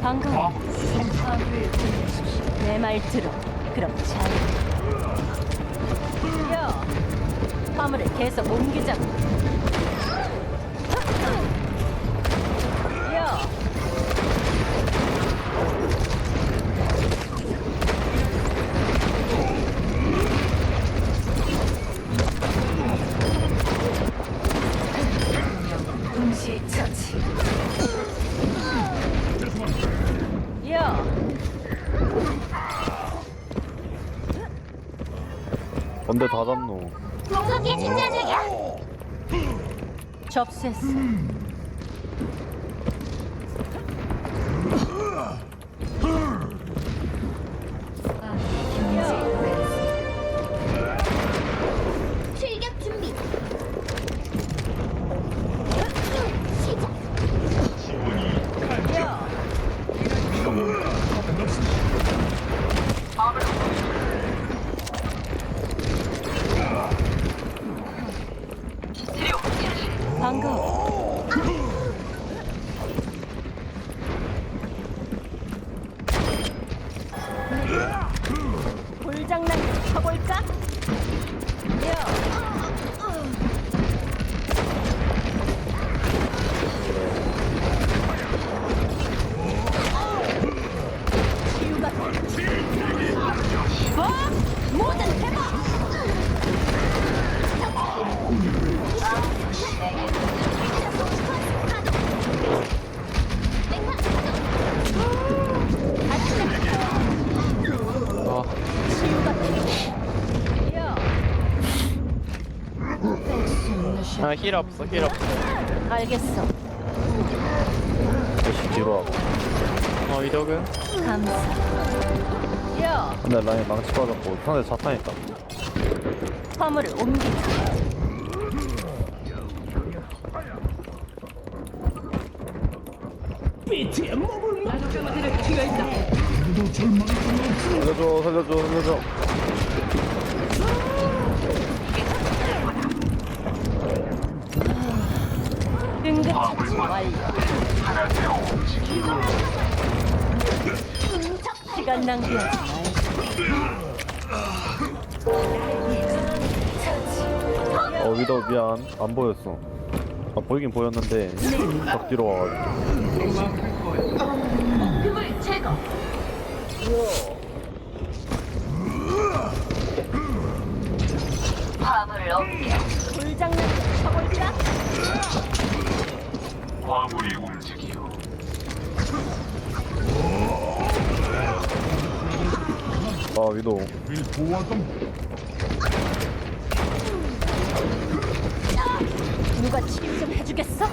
방금 어? 아. 파괴 보내십시오. 내말 들어. 그럼 잘. 야, 화물을 계속 옮기자고. 언제 다 잡노? 공격기 충전 중이야. 접수했어. 쳐 아, 힐 없어, 힐 없어. 알겠어. 다시 뒤로 와. 어, 이덕은? 감사. 야, 근데 라인 망치 받았고 상대 자탄 있다. 화물을 옮기자. 살려줘, 살려줘, 살려줘. 처치 완료. 시간 낭비하지 말고. 어, 위도 미안. 안 보였어. 아, 보이긴 보였는데, 적 뒤로 와가지고. 그물 제거. 화물을 옮겨. 불장난 쳐볼까? 화물이 움직이요. 아, 위도. 누가 치유 좀 해주겠어?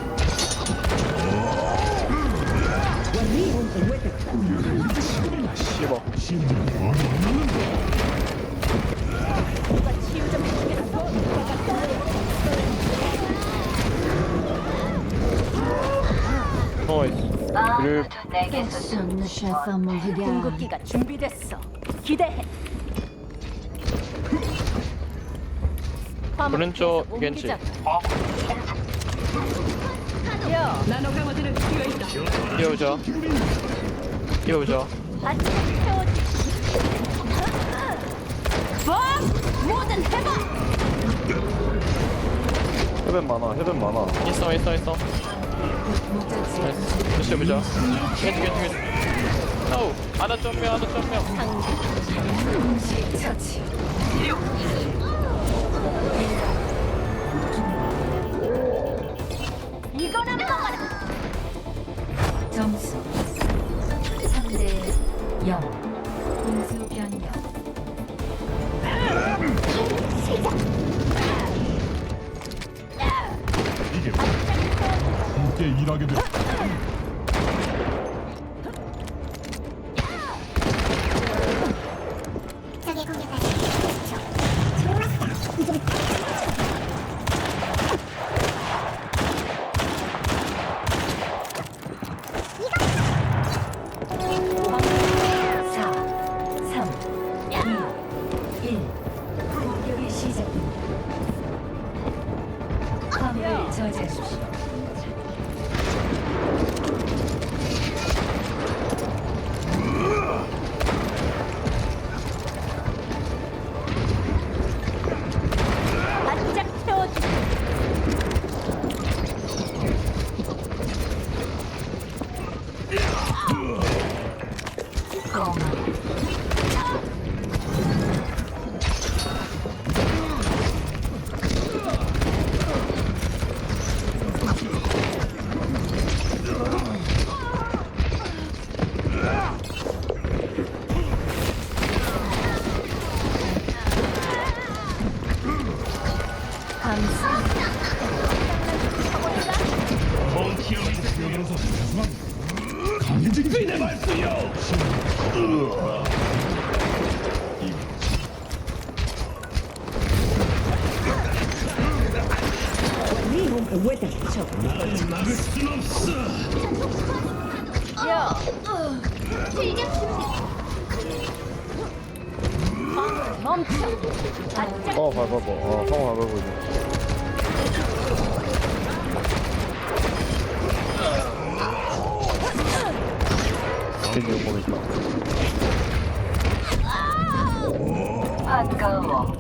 씹어. 누가 치유 좀 해주겠어? 어이씨. 그를 궁극기가 준비됐어. 기대해. 오른쪽 겐지. 야, 뛰어오죠. 뛰어오죠. 같이 태워지. 뭐? 뭐든 해봐. 해변 많아, 해변 많아. 있어, 있어, 있어. 다시 해보자. 겐지, 겐지, 겐지. 노! 하나 점명, 하나 점명. 이거나 먹어라. 점수 3대 0. 공수 변경. 일하게 돼. 적 멈춰. 어 밟아봐. 어 있네 겐지. 용검 있다 반가워.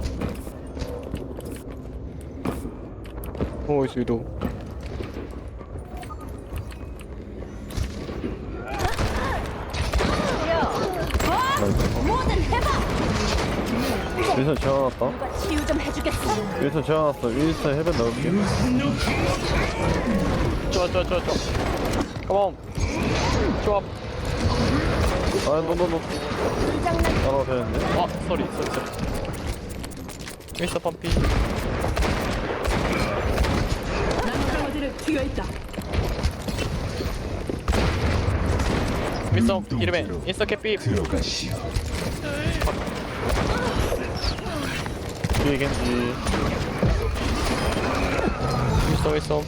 오 있어 나이스 뭐든 해봐. 윈선 누가 치유 좀 해주겠어. 윈선 해변 넣을게 좋아 좋아 좋아 좋아. 컴온 좋아. 아 노노노 따라와 되는데? 아 쏘리 쏘리 쏘리 미스터 펌피 미스터 이름에 미스터 캐피. 들어가시오. 뒤에 겐지. 미스터 미스터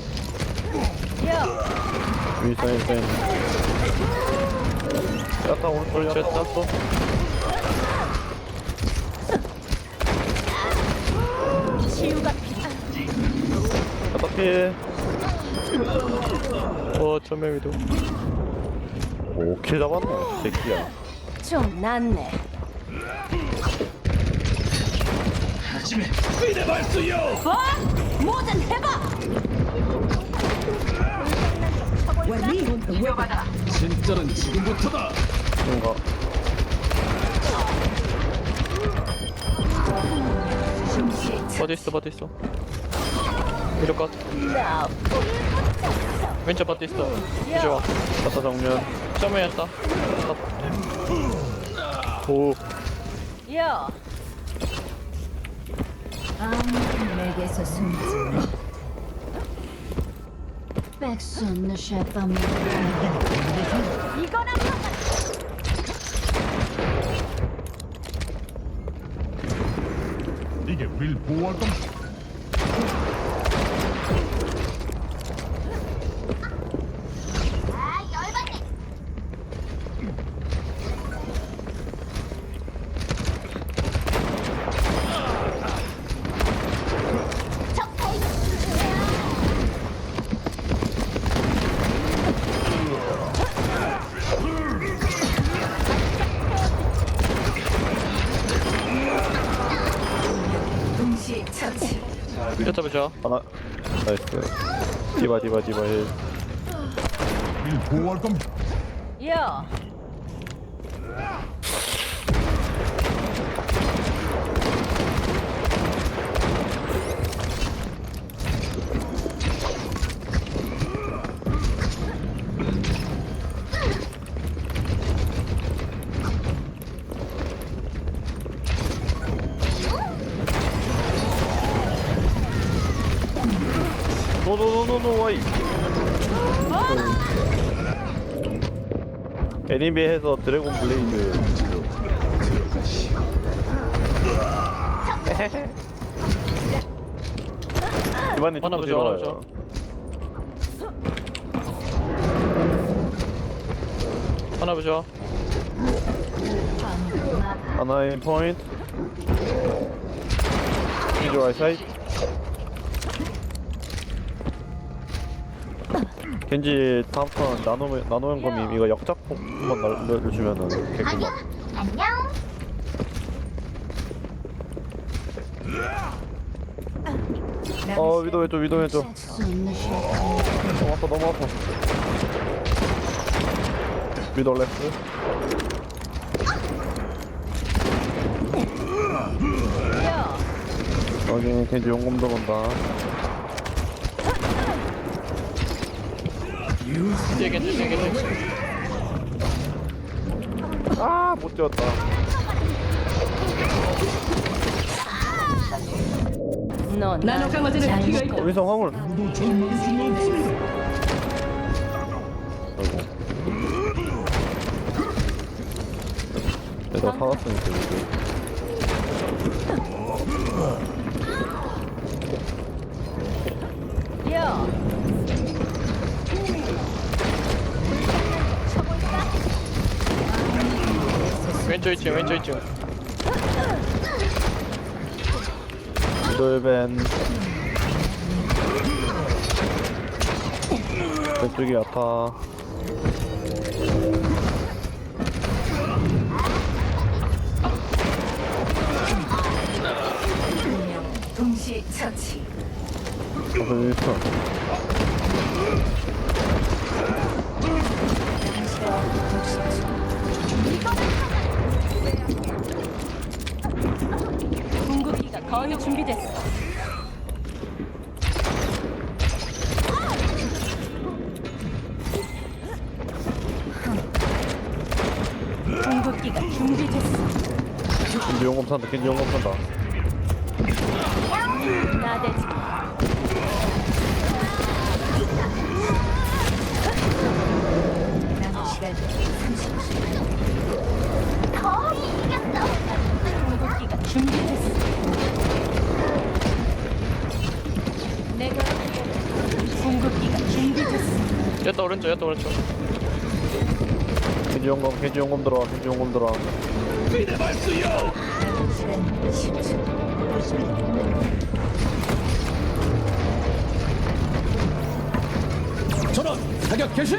윈선 윈선 야타 오른쪽 야타 오른쪽 치유가 필요. 야타 피해. 어 전면 위도. 오킬 잡았네 새끼야. 좀 낫네. 뭐? 뭐든 해봐. 뭔가. 어디 있어 어디 있어. 컷나 왼쪽 버티 있어. 이제 와. 야타 정면. 점면했다. 오. 야. 아무도 내게서 숨지 마. À moi. 이거나 먹어라. 이게 윌 보호할 겁니다. 위도 잡으자 하나 나이스 디바 디바 디바 힐윌 보호할 겁니다. 야. 노노노노노 와이 애니메이에서 드래곤 블레이드 이번엔 하나 뒤로 하나 보자 하나의 포인트 이즈 라이 사이드 겐지 다음 턴 나노 나노 연금이 이거 역작폭 한번 날려주면은 개꿀맛 안녕. 어 위도 왼쪽 위도 왼쪽. 너무 아파 너무 아파 위도 레스. 야, 여기 겐지 용검 들어온다 겐지 아 못 지웠다. 넌 나노 강화제는 먹고 때 어디서 화물. 아이고. 내가 이제 2층 왼쪽 2층 미돌벤 왼쪽이 아파 궁극기가 준비됐어. 겐지 용검 산다 겐지 용검 산다 나대지. 남은 시간 30초. 거의 이겼어. 궁극기가 준비됐어. 내가 궁극기가 준비됐어. 여다 오른쪽 여다 오른쪽 겐지 용검 겐지 용검 들어와 겐지 용검 들어와 시간 10초. 전원 사격 개시.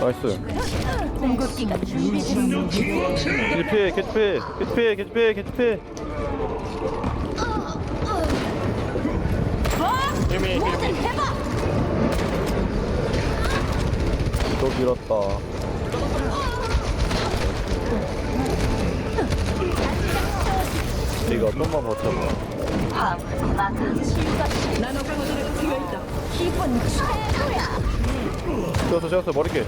나이스 궁극기가 준비됐어. 겐지 피해 겐지 피해 겐지 피해 겐지 피해 겐지 피해 힐미 힐미 또 밀었다 이거 좀만 버텨봐. 쳤어 쳤어 머리깨.